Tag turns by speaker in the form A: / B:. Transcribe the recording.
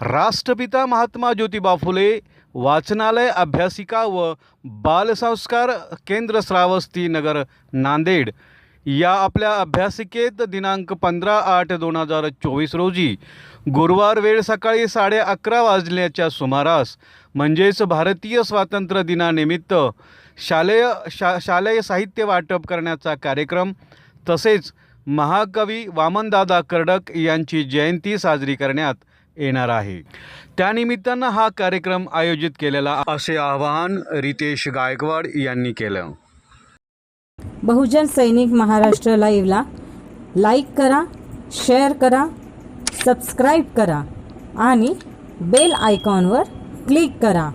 A: राष्ट्रपिता महात्मा ज्योतिबा फुले वाचनालय अभ्यासिका व बालसंस्कार केंद्र श्रावस्ती नगर नांदेड. या आपल्या अभ्यासिकेत दिनांक पंधरा आठ दोन हजार चोवीस रोजी गुरुवार वेळ सकाळी साडे अकरा वाजल्याच्या सुमारास म्हणजेच भारतीय स्वातंत्र्य दिनानिमित्त शालेय शा शालेय साहित्य वाटप करण्याचा कार्यक्रम तसेच महाकवी वामनदादा कर्डक यांची जयंती साजरी करण्यात येणार आहे. त्यानिमित्तानं हा कार्यक्रम आयोजित केलेला असे आवाहन रितेश गायकवाड यांनी केलं.
B: बहुजन सैनिक महाराष्ट्र लाईव्हला लाईक करा शेअर करा सबस्क्राईब करा आणि बेल आयकॉनवर क्लिक करा.